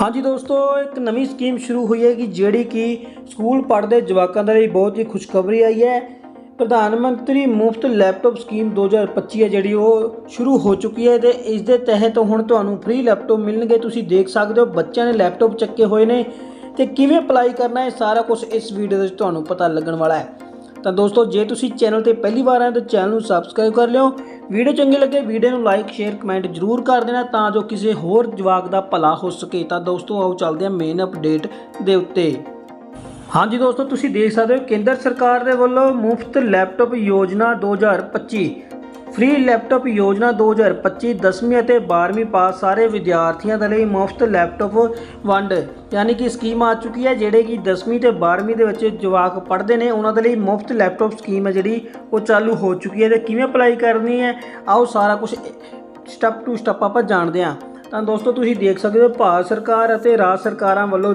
ਹਾਂਜੀ ਦੋਸਤੋ, ਇੱਕ ਨਵੀਂ ਸਕੀਮ ਸ਼ੁਰੂ ਹੋਈ ਹੈ ਕਿ ਜਿਹੜੀ ਕਿ ਸਕੂਲ ਪੜ੍ਹਦੇ ਜਵਾਕਾਂ ਦੇ ਲਈ ਬਹੁਤ ਹੀ ਖੁਸ਼ਖਬਰੀ ਆਈ ਹੈ। ਪ੍ਰਧਾਨ ਮੰਤਰੀ ਮੁਫਤ ਲੈਪਟਾਪ ਸਕੀਮ 2025 ਹੈ, ਜਿਹੜੀ ਉਹ ਸ਼ੁਰੂ ਹੋ ਚੁੱਕੀ ਹੈ ਤੇ ਇਸ ਦੇ ਤਹਿਤ ਹੁਣ ਤੁਹਾਨੂੰ ਫ੍ਰੀ ਲੈਪਟਾਪ ਮਿਲਣਗੇ। ਤੁਸੀਂ ਦੇਖ ਸਕਦੇ ਹੋ, ਬੱਚਿਆਂ ਨੇ ਲੈਪਟਾਪ ਚੱਕੇ ਹੋਏ ਨੇ ਤੇ ਕਿਵੇਂ ਅਪਲਾਈ ਕਰਨਾ ਹੈ, ਸਾਰਾ ਕੁਝ ਇਸ ਵੀਡੀਓ ਦੇ ਵਿੱਚ ਤੁਹਾਨੂੰ ਪਤਾ ਲੱਗਣ ਵਾਲਾ ਹੈ। ਤਾਂ ਦੋਸਤੋ, ਜੇ ਤੁਸੀਂ ਚੈਨਲ ਤੇ ਪਹਿਲੀ ਵਾਰ ਆਏ ਤਾਂ ਚੈਨਲ ਨੂੰ ਸਬਸਕ੍ਰਾਈਬ ਕਰ ਲਿਓ। ਵੀਡੀਓ ਚੰਗੀ ਲੱਗੇ, ਵੀਡੀਓ ਨੂੰ ਲਾਈਕ ਸ਼ੇਅਰ ਕਮੈਂਟ ਜ਼ਰੂਰ ਕਰ ਦੇਣਾ ਤਾਂ ਜੋ ਕਿਸੇ ਹੋਰ ਜਵਾਕ ਦਾ ਭਲਾ ਹੋ ਸਕੇ। ਤਾਂ ਦੋਸਤੋ, ਆਓ ਚੱਲਦੇ ਹਾਂ ਮੇਨ ਅਪਡੇਟ ਦੇ ਉੱਤੇ। ਹਾਂਜੀ ਦੋਸਤੋ, ਤੁਸੀਂ ਦੇਖ ਸਕਦੇ ਹੋ ਕੇਂਦਰ ਸਰਕਾਰ ਦੇ ਵੱਲੋਂ ਮੁਫਤ ਲੈਪਟਾਪ ਯੋਜਨਾ 2025 ਫ੍ਰੀ ਲੈਪਟਾਪ ਯੋਜਨਾ 2025 10ਵੀਂ ਅਤੇ 12ਵੀਂ ਪਾਸ ਸਾਰੇ ਵਿਦਿਆਰਥੀਆਂ ਦੇ ਲਈ ਮੁਫਤ ਲੈਪਟਾਪ ਵੰਡ, ਯਾਨੀ ਕਿ ਸਕੀਮ ਆ ਚੁੱਕੀ ਹੈ ਜਿਹੜੇ ਕਿ 10ਵੀਂ ਤੇ 12ਵੀਂ ਦੇ ਵਿੱਚ ਜਵਾਕ ਪੜ੍ਹਦੇ ਨੇ, ਉਹਨਾਂ ਦੇ ਲਈ ਮੁਫਤ ਲੈਪਟਾਪ ਸਕੀਮ ਹੈ ਜਿਹੜੀ ਉਹ ਚਾਲੂ ਹੋ ਚੁੱਕੀ ਹੈ ਤੇ ਕਿਵੇਂ ਅਪਲਾਈ ਕਰਨੀ ਹੈ, ਆਓ ਸਾਰਾ ਕੁਝ ਸਟੈਪ ਟੂ ਸਟੈਪ ਆਪਾਂ ਜਾਣਦੇ ਹਾਂ। ਤਾਂ ਦੋਸਤੋ, ਤੁਸੀਂ ਦੇਖ ਸਕਦੇ ਹੋ ਭਾਰਤ ਸਰਕਾਰ ਅਤੇ ਰਾਜ ਸਰਕਾਰਾਂ ਵੱਲੋਂ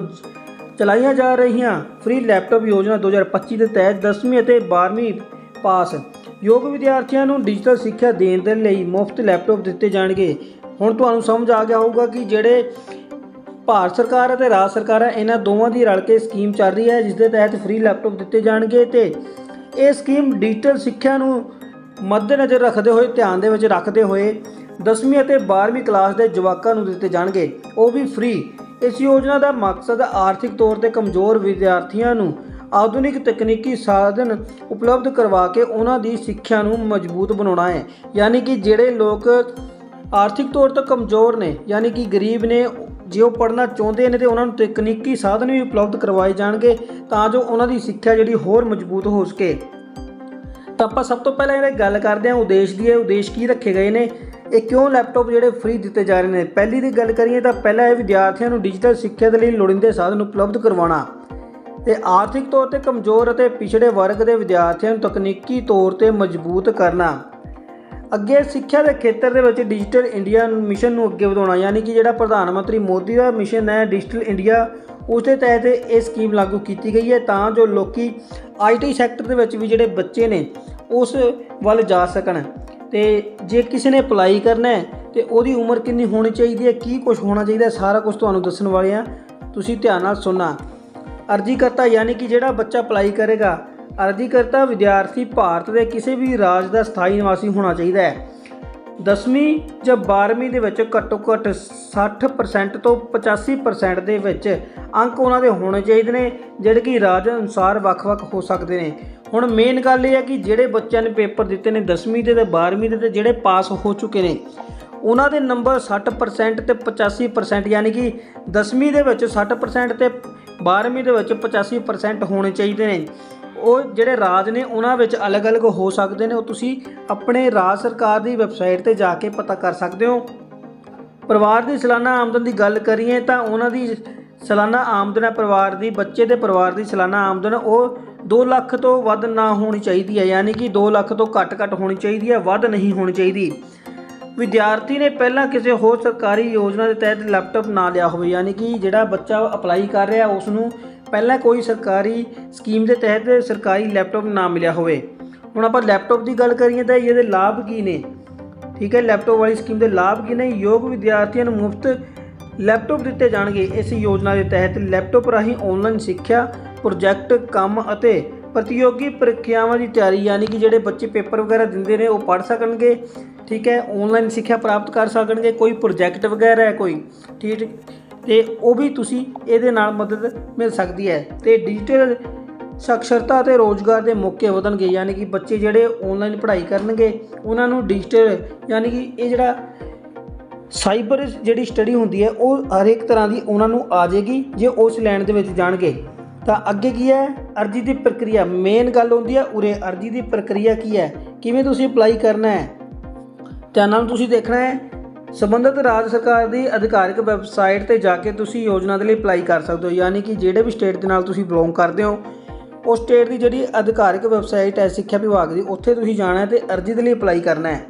ਚਲਾਈਆਂ ਜਾ ਰਹੀਆਂ ਫ੍ਰੀ ਲੈਪਟਾਪ ਯੋਜਨਾ 2025 ਦੇ ਤਹਿਤ 10ਵੀਂ ਅਤੇ 12ਵੀਂ ਪਾਸ। ਯੋਗ ਵਿਦਿਆਰਥੀਆਂ ਨੂੰ ਡਿਜੀਟਲ ਸਿੱਖਿਆ ਦੇਣ ਦੇ ਲਈ ਮੁਫਤ ਲੈਪਟਾਪ ਦਿੱਤੇ ਜਾਣਗੇ। ਹੁਣ ਤੁਹਾਨੂੰ ਸਮਝ ਆ ਗਿਆ ਹੋਊਗਾ ਕਿ ਜਿਹੜੇ ਭਾਰਤ ਸਰਕਾਰ ਅਤੇ ਰਾਜ ਸਰਕਾਰ ਹੈ ਇਹਨਾਂ ਦੋਵਾਂ ਦੀ ਰਲ ਕੇ ਸਕੀਮ ਚੱਲ ਰਹੀ ਹੈ, ਜਿਸ ਦੇ ਤਹਿਤ ਫ੍ਰੀ ਲੈਪਟਾਪ ਦਿੱਤੇ ਜਾਣਗੇ ਤੇ ਇਹ ਸਕੀਮ ਡਿਜੀਟਲ ਸਿੱਖਿਆ ਨੂੰ ਮੱਦੇਨਜ਼ਰ ਰੱਖਦੇ ਹੋਏ, ਧਿਆਨ ਦੇ ਵਿੱਚ ਰੱਖਦੇ ਹੋਏ 10ਵੀਂ ਅਤੇ 12ਵੀਂ ਕਲਾਸ ਦੇ ਜਵਾਕਾਂ ਨੂੰ ਦਿੱਤੇ ਜਾਣਗੇ। ਉਹ ਵੀ ਫ੍ਰੀ। ਇਸ ਯੋਜਨਾ ਦਾ ਮਕਸਦ ਆਰਥਿਕ ਤੌਰ ਤੇ ਕਮਜ਼ੋਰ ਵਿਦਿਆਰਥੀਆਂ ਨੂੰ ਆਧੁਨਿਕ ਤਕਨੀਕੀ ਸਾਧਨ ਉਪਲਬਧ ਕਰਵਾ ਕੇ ਉਹਨਾਂ ਦੀ ਸਿੱਖਿਆ ਨੂੰ ਮਜ਼ਬੂਤ ਬਣਾਉਣਾ ਹੈ। ਯਾਨੀ ਕਿ ਜਿਹੜੇ ਲੋਕ ਆਰਥਿਕ ਤੌਰ ਤੇ ਕਮਜ਼ੋਰ ਨੇ, ਯਾਨੀ ਕਿ ਗਰੀਬ ਨੇ, ਜੇ ਉਹ ਪੜ੍ਹਨਾ ਚਾਹੁੰਦੇ ਨੇ ਤੇ ਉਹਨਾਂ ਨੂੰ ਤਕਨੀਕੀ ਸਾਧਨ ਵੀ ਉਪਲਬਧ ਕਰਵਾਏ ਜਾਣਗੇ, ਤਾਂ ਜੋ ਉਹਨਾਂ ਦੀ ਸਿੱਖਿਆ ਜਿਹੜੀ ਹੋਰ ਮਜ਼ਬੂਤ ਹੋ ਸਕੇ। ਤਾਂ ਆਪਾਂ ਸਭ ਤੋਂ ਪਹਿਲਾਂ ਇਹਦੇ ਗੱਲ ਕਰਦੇ ਹਾਂ, ਉਦੇਸ਼ ਦੀ ਇਹ ਉਦੇਸ਼ ਕੀ ਰੱਖੇ ਗਏ ਨੇ? ਇਹ ਕਿਉਂ ਲੈਪਟਾਪ ਜਿਹੜੇ ਫ੍ਰੀ ਦਿੱਤੇ ਜਾ ਰਹੇ ਨੇ? ਪਹਿਲੀ ਦੀ ਗੱਲ ਕਰੀਏ ਤਾਂ ਪਹਿਲਾ ਇਹ ਵਿਦਿਆਰਥੀਆਂ ਨੂੰ ਡਿਜੀਟਲ ਸਿੱਖਿਆ ਦੇ ਲਈ ਲੋੜੀਂਦੇ ਸਾਧਨ ਉਪਲਬਧ ਕਰਵਾਉਣਾ। ਤੇ ਆਰਥਿਕ ਤੌਰ ਤੇ ਕਮਜ਼ੋਰ ਅਤੇ ਪਿਛੜੇ ਵਰਗ ਦੇ ਵਿਦਿਆਰਥੀਆਂ ਨੂੰ ਤਕਨੀਕੀ ਤੌਰ ਤੇ ਮਜ਼ਬੂਤ ਕਰਨਾ। ਅੱਗੇ ਸਿੱਖਿਆ ਦੇ ਖੇਤਰ ਦੇ ਵਿੱਚ ਡਿਜੀਟਲ ਇੰਡੀਆ ਮਿਸ਼ਨ ਨੂੰ ਅੱਗੇ ਵਧਾਉਣਾ, ਯਾਨੀ ਕਿ ਜਿਹੜਾ ਪ੍ਰਧਾਨ ਮੰਤਰੀ ਮੋਦੀ ਦਾ ਮਿਸ਼ਨ ਹੈ ਡਿਜੀਟਲ ਇੰਡੀਆ ਉਸ ਦੇ ਤਹਿਤ ਇਹ ਸਕੀਮ ਲਾਗੂ ਕੀਤੀ ਗਈ ਹੈ ਤਾਂ ਜੋ ਲੋਕੀ ਆਈਟੀ ਸੈਕਟਰ ਦੇ ਵਿੱਚ ਵੀ ਜਿਹੜੇ ਬੱਚੇ ਨੇ, ਉਸ ਵੱਲ ਜਾ ਸਕਣ। ਤੇ ਜੇ ਕਿਸੇ ਨੇ ਅਪਲਾਈ ਕਰਨਾ ਹੈ, ਤੇ ਉਹਦੀ ਉਮਰ ਕਿੰਨੀ ਹੋਣੀ ਚਾਹੀਦੀ ਹੈ, ਕੀ ਕੁਝ ਹੋਣਾ ਚਾਹੀਦਾ ਸਾਰਾ ਕੁਝ ਤੁਹਾਨੂੰ ਦੱਸਣ ਵਾਲੇ ਆ ਤੁਸੀਂ ਧਿਆਨ ਨਾਲ ਸੁਣਨਾ। ਅਰਜ਼ੀ ਕਰਤਾ ਯਾਨੀ ਕਿ ਜਿਹੜਾ ਬੱਚਾ ਅਪਲਾਈ ਕਰੇਗਾ, ਅਰਜ਼ੀ ਕਰਤਾ ਵਿਦਿਆਰਥੀ ਭਾਰਤ ਦੇ ਕਿਸੇ ਵੀ ਰਾਜ ਦਾ ਸਥਾਈ ਨਿਵਾਸੀ ਹੋਣਾ ਚਾਹੀਦਾ ਹੈ। 10ਵੀਂ ਜਾਂ 12ਵੀਂ ਦੇ ਵਿੱਚ ਘੱਟੋ ਘੱਟ 60% ਤੋਂ 85% ਦੇ ਵਿੱਚ ਅੰਕ ਉਹਨਾਂ ਦੇ ਹੋਣੇ ਚਾਹੀਦੇ ਨੇ, ਜਿਹੜੇ ਕਿ ਰਾਜ ਅਨੁਸਾਰ ਵੱਖ-ਵੱਖ ਹੋ ਸਕਦੇ ਨੇ। ਹੁਣ ਮੇਨ ਗੱਲ ਇਹ ਹੈ ਕਿ ਜਿਹੜੇ ਬੱਚਿਆਂ ਨੇ ਪੇਪਰ ਦਿੱਤੇ ਨੇ 10ਵੀਂ ਦੇ ਤੇ 12ਵੀਂ ਦੇ ਤੇ ਜਿਹੜੇ ਪਾਸ ਹੋ ਚੁੱਕੇ ਨੇ, ਉਹਨਾਂ ਦੇ ਨੰਬਰ 60% ਤੇ 85% ਯਾਨੀ ਕਿ 10ਵੀਂ ਦੇ ਵਿੱਚ 60% ਤੇ 12ਵੀਂ ਦੇ ਵਿੱਚ 85% ਹੋਣੇ ਚਾਹੀਦੇ ਨੇ। ਉਹ ਜਿਹੜੇ ਰਾਜ ਨੇ, ਉਹਨਾਂ ਵਿੱਚ ਅਲੱਗ-ਅਲੱਗ ਹੋ ਸਕਦੇ ਨੇ। ਉਹ ਤੁਸੀਂ ਆਪਣੇ ਰਾਜ ਸਰਕਾਰ ਦੀ ਵੈਬਸਾਈਟ ਤੇ ਜਾ ਕੇ ਪਤਾ ਕਰ ਸਕਦੇ ਹੋ। ਪਰਿਵਾਰ ਦੀ ਸਾਲਾਨਾ ਆਮਦਨ ਦੀ ਗੱਲ ਕਰੀਏ ਤਾਂ ਉਹਨਾਂ ਦੀ ਸਾਲਾਨਾ ਆਮਦਨ ਹੈ ਪਰਿਵਾਰ ਦੀ, ਬੱਚੇ ਦੇ ਪਰਿਵਾਰ ਦੀ ਸਾਲਾਨਾ ਆਮਦਨ। ਉਹ 2 ਲੱਖ ਤੋਂ ਵੱਧ ਨਾ ਹੋਣੀ ਚਾਹੀਦੀ ਹੈ। ਯਾਨੀ ਕਿ 2 ਲੱਖ ਤੋਂ ਘੱਟ-ਘੱਟ ਹੋਣੀ ਚਾਹੀਦੀ ਹੈ, ਵੱਧ ਨਹੀਂ ਹੋਣੀ ਚਾਹੀਦੀ। ਵਿਦਿਆਰਥੀ ਨੇ ਪਹਿਲਾਂ ਕਿਸੇ ਹੋਰ ਸਰਕਾਰੀ ਯੋਜਨਾ ਦੇ ਤਹਿਤ ਲੈਪਟਾਪ ਨਾ ਲਿਆ ਹੋਵੇ, ਯਾਨੀ ਕਿ ਜਿਹੜਾ ਬੱਚਾ ਅਪਲਾਈ ਕਰ ਰਿਹਾ ਉਸ ਨੂੰ ਪਹਿਲਾਂ ਕੋਈ ਸਰਕਾਰੀ ਸਕੀਮ ਦੇ ਤਹਿਤ ਸਰਕਾਰੀ ਲੈਪਟਾਪ ਨਾ ਮਿਲਿਆ ਹੋਵੇ। ਹੁਣ ਆਪਾਂ ਲੈਪਟਾਪ ਦੀ ਗੱਲ ਕਰੀਏ ਤਾਂ ਇਹਦੇ ਲਾਭ ਕੀ ਨੇ? ਠੀਕ ਹੈ, ਲੈਪਟਾਪ ਵਾਲੀ ਸਕੀਮ ਦੇ ਲਾਭ ਕੀ ਨੇ? ਯੋਗ ਵਿਦਿਆਰਥੀਆਂ ਨੂੰ ਮੁਫਤ ਲੈਪਟਾਪ ਦਿੱਤੇ ਜਾਣਗੇ। ਇਸ ਯੋਜਨਾ ਦੇ ਤਹਿਤ ਲੈਪਟਾਪ ਰਾਹੀਂ ਆਨਲਾਈਨ ਸਿੱਖਿਆ ਪ੍ਰੋਜੈਕਟ ਕੰਮ ਅਤੇ ਪ੍ਰਤੀਯੋਗੀ ਪ੍ਰੀਖਿਆਵਾਂ ਦੀ ਤਿਆਰੀ, ਯਾਨੀ ਕਿ ਜਿਹੜੇ ਬੱਚੇ ਪੇਪਰ ਵਗੈਰਾ ਦਿੰਦੇ ਨੇ, ਉਹ ਪੜ੍ਹ ਸਕਣਗੇ, ਠੀਕ ਹੈ? ਆਨਲਾਈਨ ਸਿੱਖਿਆ ਪ੍ਰਾਪਤ ਕਰ ਸਕਣਗੇ, ਕੋਈ ਪ੍ਰੋਜੈਕਟ ਵਗੈਰਾ ਹੈ ਕੋਈ, ਠੀਕ? ਤੇ ਉਹ ਵੀ ਤੁਸੀਂ ਇਹਦੇ ਨਾਲ ਮਦਦ ਮਿਲ ਸਕਦੀ ਹੈ ਤੇ ਡਿਜੀਟਲ ਸਾਖਰਤਾ ਤੇ ਰੋਜ਼ਗਾਰ ਦੇ ਮੌਕੇ ਵਧਣਗੇ, ਯਾਨੀ ਕਿ ਬੱਚੇ ਜਿਹੜੇ ਆਨਲਾਈਨ ਪੜ੍ਹਾਈ ਕਰਨਗੇ, ਉਹਨਾਂ ਨੂੰ ਡਿਜੀਟਲ ਯਾਨੀ ਕਿ ਇਹ ਜਿਹੜਾ ਸਾਈਬਰ ਜਿਹੜੀ ਸਟੱਡੀ ਹੁੰਦੀ ਹੈ, ਉਹ ਹਰੇਕ ਤਰ੍ਹਾਂ ਦੀ ਉਹਨਾਂ ਨੂੰ ਆ ਜਾਏਗੀ, ਜੇ ਉਸ ਲੈਣ ਦੇ ਵਿੱਚ ਜਾਣਗੇ। ਤਾਂ ਅੱਗੇ ਕੀ ਹੈ? ਅਰਜੀ ਦੀ ਪ੍ਰਕਿਰਿਆ ਮੇਨ ਗੱਲ ਹੁੰਦੀ ਹੈ, ਉਰੇ ਅਰਜੀ ਦੀ ਪ੍ਰਕਿਰਿਆ ਕੀ ਹੈ? ਕਿਵੇਂ ਤੁਸੀਂ ਅਪਲਾਈ ਕਰਨਾ ਹੈ? ਧਿਆਨ ਨਾਲ ਤੁਸੀਂ ਦੇਖਣਾ ਹੈ, ਸੰਬੰਧਿਤ ਰਾਜ ਸਰਕਾਰ ਦੀ ਅਧਿਕਾਰਿਕ ਵੈਬਸਾਈਟ ਤੇ ਜਾ ਕੇ ਤੁਸੀਂ ਯੋਜਨਾ ਦੇ ਲਈ ਅਪਲਾਈ ਕਰ ਸਕਦੇ ਹੋ, ਯਾਨੀ ਕਿ ਜਿਹੜੇ ਵੀ ਸਟੇਟ ਦੇ ਨਾਲ ਤੁਸੀਂ ਬਿਲੋਂਗ ਕਰਦੇ ਹੋ, ਉਸ ਸਟੇਟ ਦੀ ਜਿਹੜੀ ਅਧਿਕਾਰਿਕ ਵੈਬਸਾਈਟ ਹੈ, ਸਿੱਖਿਆ ਵਿਭਾਗ ਦੀ, ਉੱਥੇ ਤੁਸੀਂ ਜਾਣਾ ਹੈ ਤੇ ਅਰਜੀ ਦੇ ਲਈ ਅਪਲਾਈ ਕਰਨਾ ਹੈ।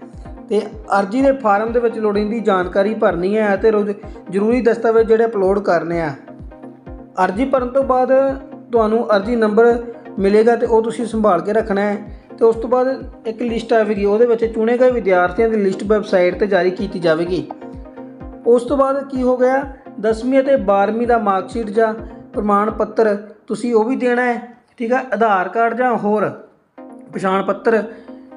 ਤੇ ਅਰਜੀ ਦੇ ਫਾਰਮ ਦੇ ਵਿੱਚ ਲੋੜੀਂਦੀ ਜਾਣਕਾਰੀ ਭਰਨੀ ਹੈ ਅਤੇ ਰੋਜ਼ ਜ਼ਰੂਰੀ ਦਸਤਾਵੇਜ਼ ਜਿਹੜੇ ਅਪਲੋਡ ਕਰਨੇ ਆ। ਅਰਜੀ ਭਰਨ ਤੋਂ ਬਾਅਦ ਤੁਹਾਨੂੰ ਅਰਜੀ ਨੰਬਰ ਮਿਲੇਗਾ ਤੇ ਉਹ ਤੁਸੀਂ ਸੰਭਾਲ ਕੇ ਰੱਖਣਾ ਹੈ। ਤੇ ਉਸ ਤੋਂ ਬਾਅਦ ਇੱਕ ਲਿਸਟ ਆਵੇਗੀ ਉਹਦੇ ਵਿੱਚ ਚੁਣੇ ਗਏ ਵਿਦਿਆਰਥੀਆਂ ਦੀ ਲਿਸਟ ਵੈਬਸਾਈਟ ਤੇ ਜਾਰੀ ਕੀਤੀ ਜਾਵੇਗੀ। ਉਸ ਤੋਂ ਬਾਅਦ ਕੀ ਹੋ ਗਿਆ? 10ਵੀਂ ਅਤੇ 12ਵੀਂ ਦਾ ਮਾਰਕਸ਼ੀਟ ਜਾਂ ਪ੍ਰਮਾਣ ਪੱਤਰ ਤੁਸੀਂ ਉਹ ਵੀ ਦੇਣਾ ਹੈ, ਠੀਕ ਹੈ ਆਧਾਰ ਕਾਰਡ ਜਾਂ ਹੋਰ ਪਛਾਣ ਪੱਤਰ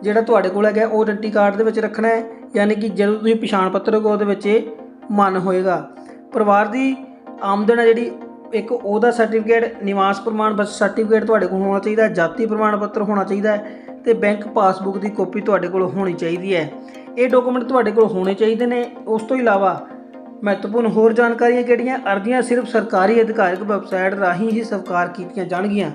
ਜਿਹੜਾ ਤੁਹਾਡੇ ਕੋਲ ਹੈਗਾ, ਉਹ ਆਇਡੈਂਟੀ ਕਾਰਡ ਦੇ ਵਿੱਚ ਰੱਖਣਾ ਹੈ, ਯਾਨੀ ਕਿ ਜਦੋਂ ਤੁਸੀਂ ਪਛਾਣ ਪੱਤਰ ਹੋਗਾ ਉਹਦੇ ਵਿੱਚ ਇਹ ਮਨ ਹੋਏਗਾ। ਪਰਿਵਾਰ ਦੀ ਆਮਦਨ ਹੈ ਜਿਹੜੀ ਇੱਕ ਉਹਦਾ ਸਰਟੀਫਿਕੇਟ ਨਿਵਾਸ ਪ੍ਰਮਾਣ ਪੱਤਰ ਸਰਟੀਫਿਕੇਟ ਤੁਹਾਡੇ ਕੋਲ ਹੋਣਾ ਚਾਹੀਦਾ, ਜਾਤੀ ਪ੍ਰਮਾਣ ਪੱਤਰ ਹੋਣਾ ਚਾਹੀਦਾ ਹੈ ਤੇ ਬੈਂਕ ਪਾਸਬੁੱਕ ਦੀ ਕਾਪੀ ਤੁਹਾਡੇ ਕੋਲ ਹੋਣੀ ਚਾਹੀਦੀ ਹੈ। ਇਹ ਡਾਕੂਮੈਂਟ ਤੁਹਾਡੇ ਕੋਲ ਹੋਣੇ ਚਾਹੀਦੇ ਨੇ। ਉਸ ਤੋਂ ਇਲਾਵਾ ਮਹੱਤਵਪੂਰਨ ਹੋਰ ਜਾਣਕਾਰੀਆਂ ਕਿਹੜੀਆਂ? ਅਰਜ਼ੀਆਂ ਸਿਰਫ ਸਰਕਾਰੀ ਅਧਿਕਾਰਿਕ ਵੈਬਸਾਈਟ ਰਾਹੀਂ ਹੀ ਸਵੀਕਾਰ ਕੀਤੀਆਂ ਜਾਣਗੀਆਂ।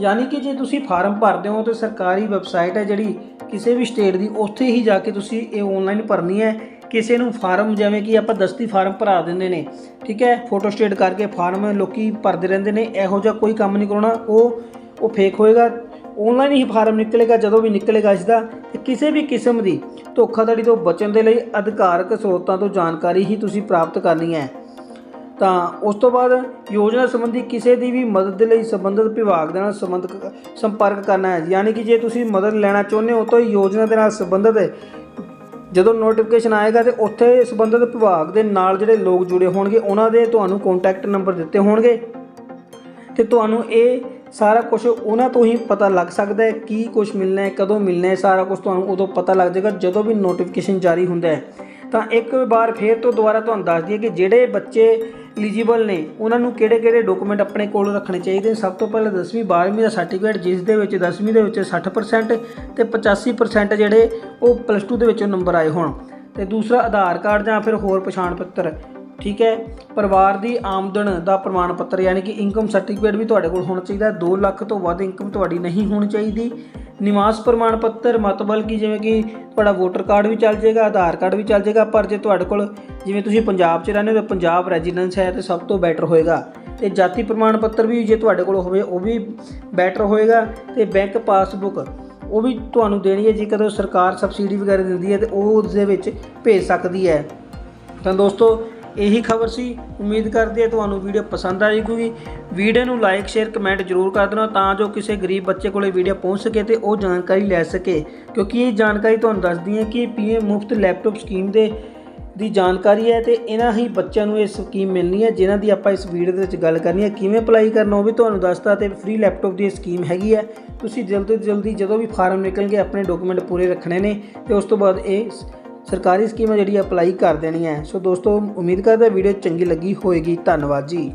ਯਾਨੀ ਕਿ ਜੇ ਤੁਸੀਂ ਫਾਰਮ ਭਰਦੇ ਹੋ ਤਾਂ ਸਰਕਾਰੀ ਵੈਬਸਾਈਟ ਹੈ ਜਿਹੜੀ ਕਿਸੇ ਵੀ ਸਟੇਟ ਦੀ, ਉੱਥੇ ਹੀ ਜਾ ਕੇ ਤੁਸੀਂ ਇਹ ਆਨਲਾਈਨ ਭਰਨੀ ਹੈ। ਕਿਸੇ ਨੂੰ ਫਾਰਮ ਜਿਵੇਂ ਕਿ ਆਪਾਂ ਦਸਤੀ ਫਾਰਮ ਭਰਾ ਦਿੰਦੇ ਨੇ, ਠੀਕ ਹੈ ਫੋਟੋ ਸਟੇਟ ਕਰਕੇ ਫਾਰਮ ਲੋਕੀ ਭਰਦੇ ਰਹਿੰਦੇ ਨੇ, ਇਹੋ ਜਿਹਾ ਕੋਈ ਕੰਮ ਨਹੀਂ ਕਰਾਉਣਾ, ਉਹ ਉਹ ਫੇਕ ਹੋਏਗਾ ਆਨਲਾਈਨ ਹੀ ਫਾਰਮ ਨਿਕਲੇਗਾ, ਜਦੋਂ ਵੀ ਨਿਕਲੇਗਾ ਇਸ ਦਾ ਕਿਸੇ ਵੀ ਕਿਸਮ ਦੀ ਧੋਖਾਧੜੀ ਤੋਂ ਬਚਣ ਦੇ ਲਈ ਅਧਿਕਾਰਕ ਸਰੋਤਾਂ ਤੋਂ ਜਾਣਕਾਰੀ ਹੀ ਤੁਸੀਂ ਪ੍ਰਾਪਤ ਕਰਨੀ ਹੈ। ਤਾਂ ਉਸ ਤੋਂ ਬਾਅਦ ਯੋਜਨਾ ਸੰਬੰਧੀ ਕਿਸੇ ਦੀ ਵੀ ਮਦਦ ਦੇ ਲਈ ਸੰਬੰਧਿਤ ਵਿਭਾਗ ਦੇ ਨਾਲ ਸੰਬੰਧਕ ਸੰਪਰਕ ਕਰਨਾ ਹੈ। ਯਾਨੀ ਕਿ ਜੇ ਤੁਸੀਂ ਮਦਦ ਲੈਣਾ ਚਾਹੁੰਦੇ ਹੋ, ਤਾਂ ਯੋਜਨਾ ਦੇ ਨਾਲ ਸੰਬੰਧਿਤ ਜਦੋਂ ਨੋਟੀਫਿਕੇਸ਼ਨ ਆਏਗਾ ਤੇ ਉੱਥੇ ਸੰਬੰਧਿਤ ਵਿਭਾਗ ਦੇ ਨਾਲ ਜਿਹੜੇ ਲੋਕ ਜੁੜੇ ਹੋਣਗੇ, ਉਹਨਾਂ ਦੇ ਤੁਹਾਨੂੰ ਕੰਟੈਕਟ ਨੰਬਰ ਦਿੱਤੇ ਹੋਣਗੇ ਤੇ ਤੁਹਾਨੂੰ ਇਹ ਸਾਰਾ ਕੁਝ ਉਹਨਾਂ ਤੋਂ ਹੀ ਪਤਾ ਲੱਗ ਸਕਦਾ ਹੈ ਕੀ ਕੁਝ ਮਿਲਣਾ ਹੈ, ਕਦੋਂ ਮਿਲਣਾ ਹੈ, ਸਾਰਾ ਕੁਝ ਤੁਹਾਨੂੰ ਉਦੋਂ ਪਤਾ ਲੱਗ ਜਾਏਗਾ ਜਦੋਂ ਵੀ ਨੋਟੀਫਿਕੇਸ਼ਨ ਜਾਰੀ ਹੁੰਦਾ ਹੈ। ਤਾਂ ਇੱਕ ਵਾਰ ਫੇਰ ਤੋਂ ਦੁਬਾਰਾ ਤੁਹਾਨੂੰ ਦੱਸ ਦਈਏ ਕਿ ਜਿਹੜੇ ਬੱਚੇ ਐਲੀਜੀਬਲ ਨੇ। ਉਹਨਾਂ ਨੂੰ ਕਿਹੜੇ-ਕਿਹੜੇ ਡਾਕੂਮੈਂਟ ਆਪਣੇ ਕੋਲ ਰੱਖਣੇ ਚਾਹੀਦੇ? ਨੇ ਸਭ ਤੋਂ ਪਹਿਲਾਂ 10ਵੀਂ 12ਵੀਂ ਦਾ ਸਰਟੀਫਿਕੇਟ ਜਿਸ ਦੇ ਵਿੱਚ 10ਵੀਂ ਦੇ ਵਿੱਚ 60% ਤੇ 85% ਜਿਹੜੇ ਉਹ ਪਲੱਸ 2 ਦੇ ਵਿੱਚੋਂ ਨੰਬਰ ਆਏ ਹੋਣ। ਤੇ ਦੂਸਰਾ ਆਧਾਰ ਕਾਰਡ ਜਾਂ ਫਿਰ ਹੋਰ ਪਛਾਣ ਪੱਤਰ। ਠੀਕ ਹੈ? ਪਰਿਵਾਰ ਦੀ ਆਮਦਨ ਦਾ ਪ੍ਰਮਾਣ ਪੱਤਰ ਯਾਨੀ ਕਿ ਇਨਕਮ ਸਰਟੀਫਿਕੇਟ ਵੀ ਤੁਹਾਡੇ ਕੋਲ ਹੋਣਾ ਚਾਹੀਦਾ 2 ਲੱਖ ਤੋਂ ਵੱਧ ਇਨਕਮ ਤੁਹਾਡੀ ਨਹੀਂ ਹੋਣੀ ਚਾਹੀਦੀ। ਨਿਵਾਸ ਪ੍ਰਮਾਣ ਪੱਤਰ ਮਤਲਬ ਕਿ ਜਿਵੇਂ ਕਿ ਤੁਹਾਡਾ ਵੋਟਰ ਕਾਰਡ ਵੀ ਚੱਲ ਜਾਏਗਾ, ਆਧਾਰ ਕਾਰਡ ਵੀ ਚੱਲ ਜਾਏਗਾ, ਪਰ ਜੇ ਤੁਹਾਡੇ ਕੋਲ ਜਿਵੇਂ ਤੁਸੀਂ ਪੰਜਾਬ 'ਚ ਰਹਿੰਦੇ ਹੋ ਤਾਂ ਪੰਜਾਬ ਰੈਜ਼ੀਡੈਂਸ ਹੈ ਤੇ ਸਭ ਤੋਂ ਬੈਟਰ ਹੋਏਗਾ। ਤੇ ਜਾਤੀ ਪ੍ਰਮਾਣ ਪੱਤਰ ਵੀ ਜੇ ਤੁਹਾਡੇ ਕੋਲ ਹੋਵੇ, ਉਹ ਵੀ ਬੈਟਰ ਹੋਏਗਾ। ਤੇ ਬੈਂਕ ਪਾਸਬੁੱਕ ਉਹ ਵੀ ਤੁਹਾਨੂੰ ਦੇਣੀ ਹੈ। ਜੇ ਕਦੋਂ ਸਰਕਾਰ ਸਬਸਿਡੀ ਵਗੈਰਾ ਦਿੰਦੀ ਹੈ ਤੇ ਉਹ ਉਸ ਦੇ ਵਿੱਚ ਭੇਜ ਸਕਦੀ ਹੈ। ਤਾਂ ਦੋਸਤੋ ਇਹੀ ਖਬਰ ਸੀ। ਉਮੀਦ ਕਰਦੇ ਹਾਂ ਤੁਹਾਨੂੰ ਵੀਡੀਓ ਪਸੰਦ ਆਈ ਹੋਵੇਗੀ ਵੀਡੀਓ ਨੂੰ ਲਾਈਕ ਸ਼ੇਅਰ ਕਮੈਂਟ ਜ਼ਰੂਰ ਕਰ ਦੇਣਾ ਤਾਂ ਜੋ ਕਿਸੇ ਗਰੀਬ ਬੱਚੇ ਕੋਲੇ ਵੀਡੀਓ ਪਹੁੰਚ ਸਕੇ ਤੇ ਉਹ ਜਾਣਕਾਰੀ ਲੈ ਸਕੇ। ਕਿਉਂਕਿ ਇਹ ਜਾਣਕਾਰੀ ਤੁਹਾਨੂੰ ਦੱਸਦੀ ਹੈ ਕਿ ਪੀਐਮ ਮੁਫਤ ਲੈਪਟਾਪ ਸਕੀਮ ਦੇ ਦੀ ਜਾਣਕਾਰੀ ਹੈ ਤੇ ਇਹਨਾਂ ਹੀ ਬੱਚਿਆਂ ਨੂੰ ਇਹ ਸਕੀਮ ਮਿਲਣੀ ਹੈ, ਜਿਨ੍ਹਾਂ ਦੀ ਆਪਾਂ ਇਸ ਵੀਡੀਓ ਦੇ ਵਿੱਚ ਗੱਲ ਕਰਨੀ ਹੈ। ਕਿਵੇਂ ਅਪਲਾਈ ਕਰਨਾ ਉਹ ਵੀ ਤੁਹਾਨੂੰ ਦੱਸਤਾ ਤੇ ਫ੍ਰੀ ਲੈਪਟਾਪ ਦੀ ਇਹ ਸਕੀਮ ਹੈਗੀ ਹੈ। ਤੁਸੀਂ ਜਲਦੀ ਤੋਂ ਜਲਦੀ ਜਦੋਂ ਵੀ ਫਾਰਮ ਨਿਕਲਣਗੇ, ਆਪਣੇ ਡਾਕੂਮੈਂਟ ਪੂਰੇ ਰੱਖਣੇ ਨੇ ਤੇ ਉਸ ਤੋਂ ਬਾਅਦ ਇਹ ਸਰਕਾਰੀ ਸਕੀਮ ਹੈ ਜਿਹੜੀ ਅਪਲਾਈ ਕਰ ਦੇਣੀ ਹੈ। ਸੋ ਦੋਸਤੋ, ਉਮੀਦ ਕਰਦਾ ਵੀਡੀਓ ਚੰਗੀ ਲੱਗੀ ਹੋਏਗੀ। ਧੰਨਵਾਦ ਜੀ।